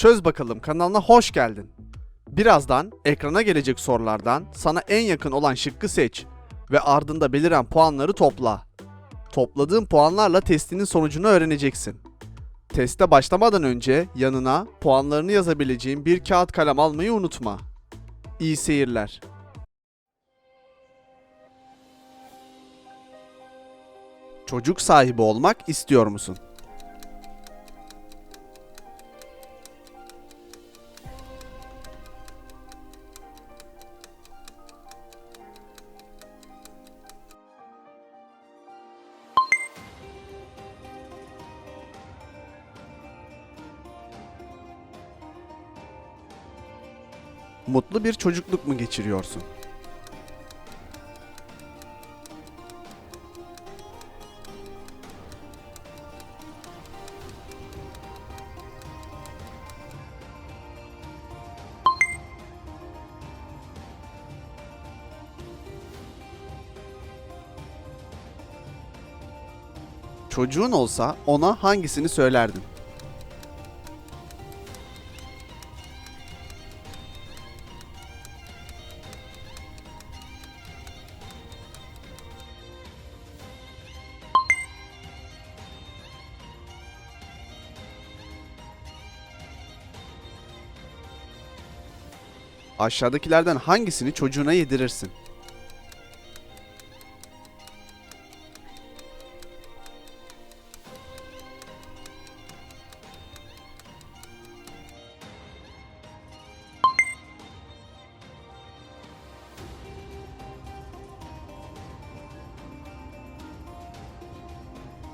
Çöz bakalım kanalına hoş geldin. Birazdan ekrana gelecek sorulardan sana en yakın olan şıkkı seç ve ardında beliren puanları topla. Topladığın puanlarla testinin sonucunu öğreneceksin. Teste başlamadan önce yanına puanlarını yazabileceğin bir kağıt kalem almayı unutma. İyi seyirler. Çocuk sahibi olmak istiyor musun? Mutlu bir çocukluk mu geçiriyorsun? Çocuğun olsa ona hangisini söylerdin? Aşağıdakilerden hangisini çocuğuna yedirirsin?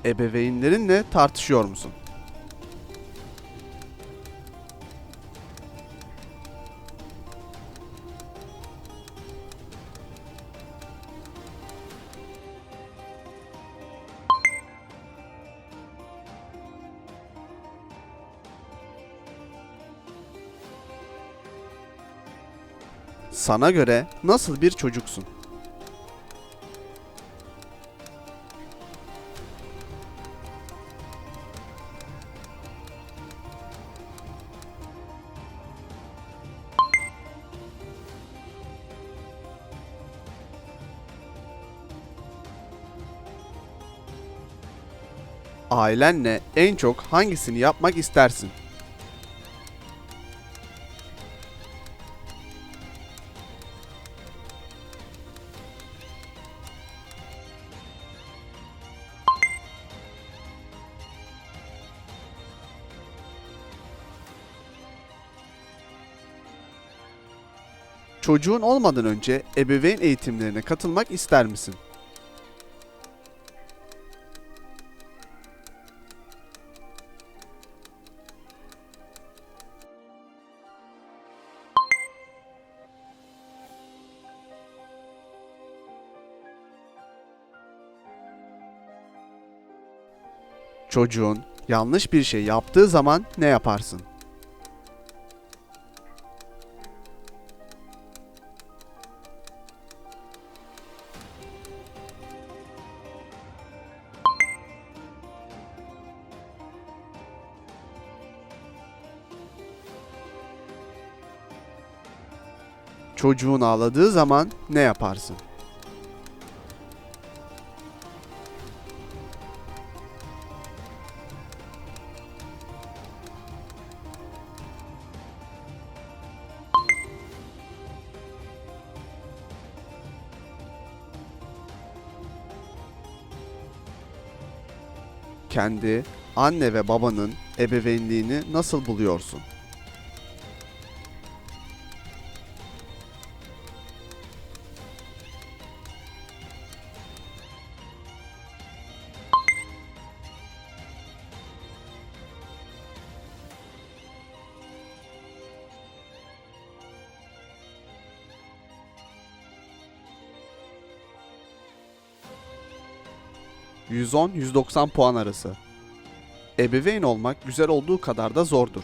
Ebeveynlerinle tartışıyor musun? Sana göre nasıl bir çocuksun? Ailenle en çok hangisini yapmak istersin? Çocuğun olmadan önce ebeveyn eğitimlerine katılmak ister misin? Çocuğun yanlış bir şey yaptığı zaman ne yaparsın? Çocuğun ağladığı zaman ne yaparsın? Kendi anne ve babanın ebeveynliğini nasıl buluyorsun? ...110-190 puan arası. Ebeveyn olmak güzel olduğu kadar da zordur.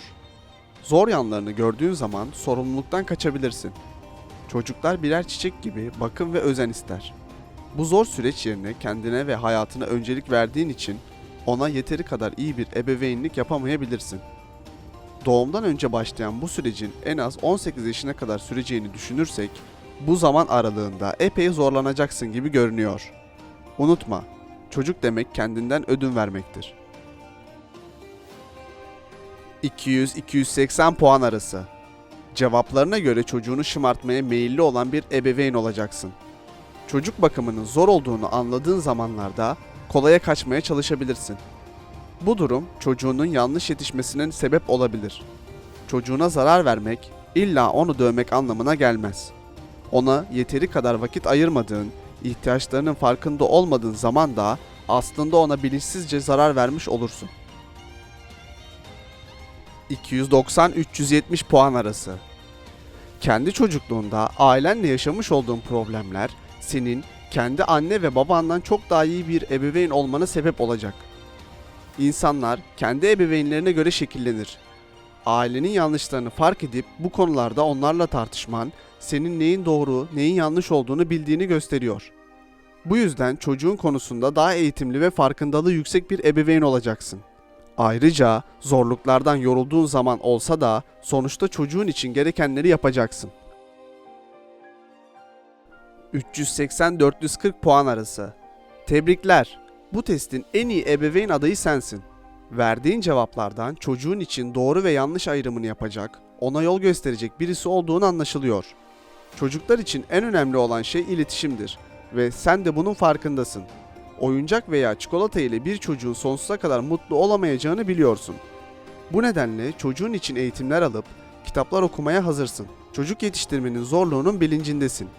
Zor yanlarını gördüğün zaman sorumluluktan kaçabilirsin. Çocuklar birer çiçek gibi bakım ve özen ister. Bu zor süreç yerine kendine ve hayatına öncelik verdiğin için ona yeteri kadar iyi bir ebeveynlik yapamayabilirsin. Doğumdan önce başlayan bu sürecin en az 18 yaşına kadar süreceğini düşünürsek, bu zaman aralığında epey zorlanacaksın gibi görünüyor. Unutma, çocuk demek kendinden ödün vermektir. 200-280 puan arası. Cevaplarına göre çocuğunu şımartmaya meyilli olan bir ebeveyn olacaksın. Çocuk bakımının zor olduğunu anladığın zamanlarda kolaya kaçmaya çalışabilirsin. Bu durum çocuğunun yanlış yetişmesine sebep olabilir. Çocuğuna zarar vermek illa onu dövmek anlamına gelmez. Ona yeteri kadar vakit ayırmadığın, ihtiyaçlarının farkında olmadığın zaman da aslında ona bilinçsizce zarar vermiş olursun. 290-370 puan arası. Kendi çocukluğunda ailenle yaşamış olduğun problemler senin kendi anne ve babandan çok daha iyi bir ebeveyn olmana sebep olacak. İnsanlar kendi ebeveynlerine göre şekillenir. Ailenin yanlışlarını fark edip bu konularda onlarla tartışman senin neyin doğru, neyin yanlış olduğunu bildiğini gösteriyor. Bu yüzden çocuğun konusunda daha eğitimli ve farkındalığı yüksek bir ebeveyn olacaksın. Ayrıca zorluklardan yorulduğun zaman olsa da sonuçta çocuğun için gerekenleri yapacaksın. 380-440 puan arası. Tebrikler. Bu testin en iyi ebeveyn adayı sensin. Verdiğin cevaplardan çocuğun için doğru ve yanlış ayrımını yapacak, ona yol gösterecek birisi olduğunu anlaşılıyor. Çocuklar için en önemli olan şey iletişimdir ve sen de bunun farkındasın. Oyuncak veya çikolata ile bir çocuğun sonsuza kadar mutlu olamayacağını biliyorsun. Bu nedenle çocuğun için eğitimler alıp kitaplar okumaya hazırsın. Çocuk yetiştirmenin zorluğunun bilincindesin.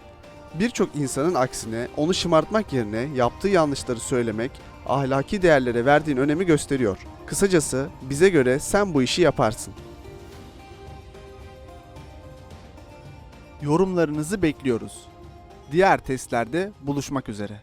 Birçok insanın aksine onu şımartmak yerine yaptığı yanlışları söylemek ahlaki değerlere verdiğin önemi gösteriyor. Kısacası bize göre sen bu işi yaparsın. Yorumlarınızı bekliyoruz. Diğer testlerde buluşmak üzere.